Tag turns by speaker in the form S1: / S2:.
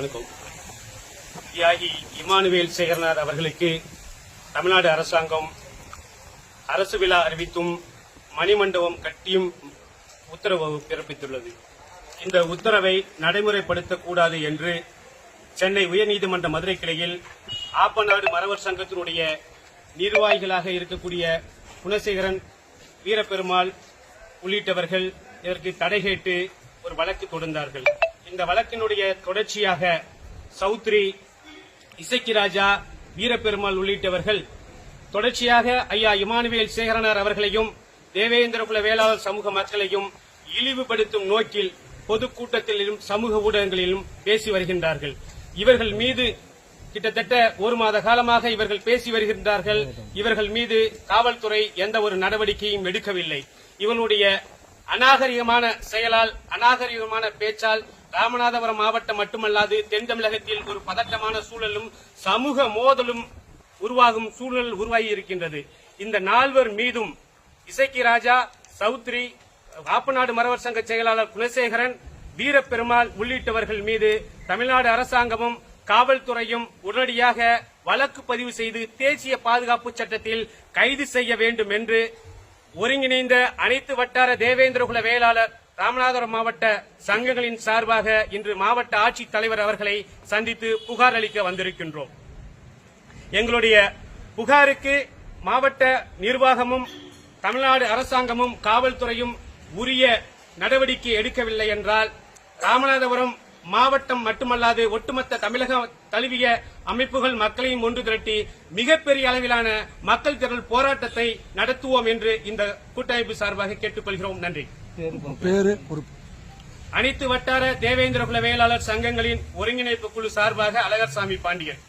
S1: வணக்கம். தியாகி இமானுவேல் சேகரனார் அவர்களுக்கு தமிழ்நாடு அரசாங்கம் அரசு விழா அறிவித்தும் மணிமண்டபம் கட்டியும் உத்தரவு பிறப்பித்துள்ளது. இந்த உத்தரவை நடைமுறைப்படுத்தக்கூடாது என்று சென்னை உயர்நீதிமன்ற மதுரை கிளையில் ஆப்பநாடு மறவர் சங்கத்தினுடைய நிர்வாகிகளாக இருக்கக்கூடிய குணசேகரன் வீரபெருமாள் உள்ளிட்டவர்கள் இதற்கு தடை கேட்டு ஒரு வழக்கு தொடர்ந்தார்கள் இந்த வழக்கினுடைய தொடர்ச்சியாக சௌத்ரி இசக்கி ராஜா வீரபெருமாள் உள்ளிட்டவர்கள் தொடர்ச்சியாக ஐயா இமானுவேல் சேகரனார் அவர்களையும் தேவேந்திரகுல வேளாளர் சமூக மக்களையும் இழிவுபடுத்தும் நோக்கில் பொதுக்கூட்டத்திலும் சமூக ஊடகங்களிலும் பேசி வருகின்றார்கள். இவர்கள் மீது கிட்டத்தட்ட ஒரு மாத காலமாக இவர்கள் பேசி வருகின்றார்கள். இவர்கள் மீது காவல்துறை எந்த ஒரு நடவடிக்கையும் எடுக்கவில்லை. இவனுடைய அநாகரிகமான செயலால் அநாகரிகமான பேச்சால் ராமநாதபுரம் மாவட்டம் மட்டுமல்லாது தென் தமிழகத்தில் ஒரு பதட்டமான சூழலும் சமூக மோதலும் உருவாகும் சூழல் உருவாகி இருக்கின்றது இந்த நால்வர் மீதும் இசைக்கி ராஜா சௌத்ரி வாப்பநாடு மரவர் சங்க செயலாளர் குலசேகரன் வீரப்பெருமாள் உள்ளிட்டவர்கள் மீது தமிழ்நாடு அரசாங்கமும் காவல்துறையும் உடனடியாக வழக்கு பதிவு செய்து தேசிய பாதுகாப்பு சட்டத்தில் கைது செய்ய வேண்டும் என்று ஒருங்கிணைந்த அனைத்து வட்டார தேவேந்திரகுல வேளாளர் ராமநாதபுரம் மாவட்ட சங்கங்களின் சார்பாக இன்று மாவட்ட ஆட்சித் தலைவர் அவர்களை சந்தித்து புகார் அளிக்க வந்திருக்கின்றோம். எங்களுடைய புகாருக்கு மாவட்ட நிர்வாகமும் தமிழ்நாடு அரசாங்கமும் காவல்துறையும் உரிய நடவடிக்கை எடுக்கவில்லை என்றால் ராமநாதபுரம் மாவட்டம் மட்டுமல்லாது ஒட்டுமொத்த தமிழக தழுவிய அமைப்புகள் மக்களையும் ஒன்று திரட்டி மிகப்பெரிய அளவிலான மக்கள் திரள் போராட்டத்தை நடத்துவோம் என்று இந்த கூட்டமைப்பு சார்பாக கேட்டுக்கொள்கிறோம். நன்றி.
S2: பேரு. ஒரு
S1: அனைத்து வட்டார தேவேந்திரகுல வேளாளர் சங்கங்களின் ஒருங்கிணைப்பு குழு சார்பாக அழகர்சாமி பாண்டியன்.